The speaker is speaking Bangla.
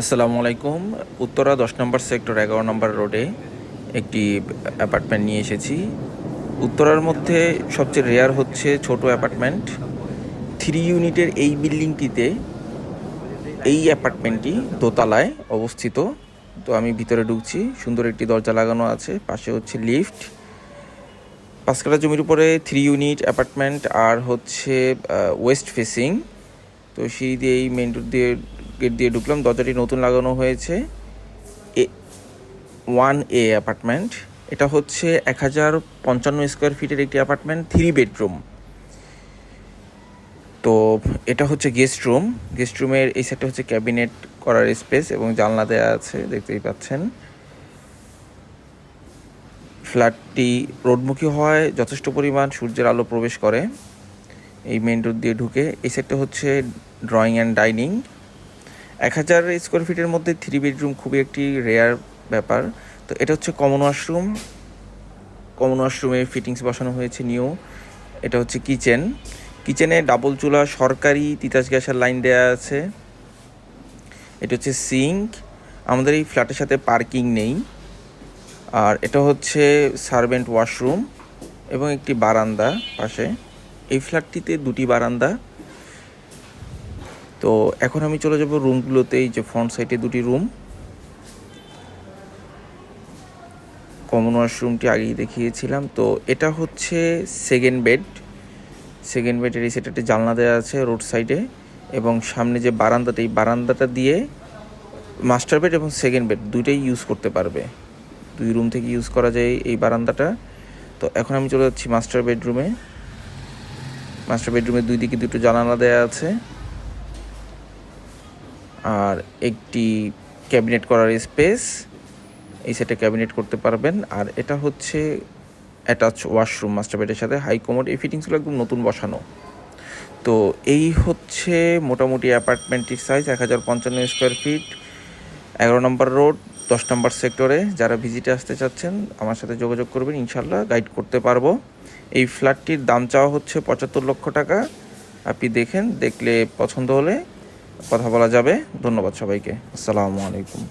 আসসালামু আলাইকুম। উত্তরা দশ নম্বর সেক্টর, এগারো নম্বর রোডে একটি অ্যাপার্টমেন্ট নিয়ে এসেছি। উত্তরার মধ্যে সবচেয়ে রেয়ার হচ্ছে ছোট অ্যাপার্টমেন্ট। থ্রি ইউনিটের এই বিল্ডিংটিতে এই অ্যাপার্টমেন্টটি দোতলায় অবস্থিত। তো আমি ভিতরে ঢুকছি, সুন্দর একটি দরজা লাগানো আছে, পাশে হচ্ছে লিফট। পাঁচ কাঠা জমির উপরে থ্রি ইউনিট অ্যাপার্টমেন্ট আর হচ্ছে ওয়েস্ট ফেসিং। তো সেই দিয়ে এই মেন রোড দিয়ে গেট দিয়ে ঢুকলাম, দরজাটি নতুন লাগানো হয়েছে। A, one A apartment. এটা হচ্ছে এক হাজার পঞ্চান্ন স্কোয়ার ফিটের একটি অ্যাপার্টমেন্ট, থ্রি বেডরুম। তো এটা হচ্ছে গেস্ট রুম। গেস্ট রুমের এই সাইডটা হচ্ছে ক্যাবিনেট করার স্পেস এবং জানলা দেওয়া আছে, দেখতেই পাচ্ছেন। ফ্ল্যাটটি রোডমুখী হওয়ায় যথেষ্ট পরিমাণ সূর্যের আলো প্রবেশ করে। এই মেন রোড দিয়ে ঢুকে। এই সাইডটা হচ্ছে ড্রয়িং অ্যান্ড ডাইনিং। এক হাজার স্কোয়ার ফিটের মধ্যে থ্রি বেডরুম খুবই একটি রেয়ার ব্যাপার। তো এটা হচ্ছে কমন ওয়াশরুম কমন ওয়াশরুমে ফিটিংস বসানো হয়েছে নিউ এটা হচ্ছে কিচেন কিচেনে ডাবল চুলা, সরকারি তিতাস গ্যাসের লাইন দেওয়া আছে। এটা হচ্ছে সিঙ্ক আমাদের এই ফ্ল্যাটের সাথে পার্কিং নেই। আর এটা হচ্ছে সার্ভেন্ট ওয়াশরুম এবং একটি বারান্দা পাশে। এই ফ্ল্যাটটিতে দুটি বারান্দা। তো এখন আমি চলে যাব রুমগুলোতে এই যে ফ্রন্ট সাইডে দুটি রুম কমন ওয়াশরুমটি আগেই দেখিয়েছিলাম। তো এটা হচ্ছে সেকেন্ড বেড সেকেন্ড বেডের এই সাইডে জানলা দেওয়া আছে রোড সাইডে এবং সামনে যে বারান্দাটা, এই বারান্দাটা দিয়ে মাস্টার বেড এবং সেকেন্ড বেড দুইটাই ইউজ করতে পারবে। দুই রুম থেকে ইউজ করা যায় এই বারান্দাটা। তো এখন আমি চলে যাচ্ছি মাস্টার বেডরুমে মাস্টার বেডরুমের দুই দিকে দুটো জানালা দেওয়া আছে। আর একটি ক্যাবিনেট করার স্পেস এই সেটে ক্যাবিনেট করতে পারবেন। আর এটা হচ্ছে অ্যাটাচ ওয়াশরুম মাস্টার বেডের সাথে হাই কমোড এই ফিটিংসগুলো একদম নতুন বসানো। তো এই হচ্ছে মোটামুটি অ্যাপার্টমেন্টটির সাইজ এক হাজার পঞ্চান্ন স্কোয়ার ফিট এগারো নম্বর রোড দশ নম্বর সেক্টরে যারা ভিজিটে আসতে চাচ্ছেন, আমার সাথে যোগাযোগ করবেন ইনশাল্লাহ গাইড করতে পারব। এই ফ্ল্যাটটির দাম চাওয়া হচ্ছে পঁচাত্তর লক্ষ টাকা। আপনি দেখেন, দেখলে পছন্দ হলে কথা বলা যাবে। ধন্যবাদ সবাইকে। আসসালামু আলাইকুম।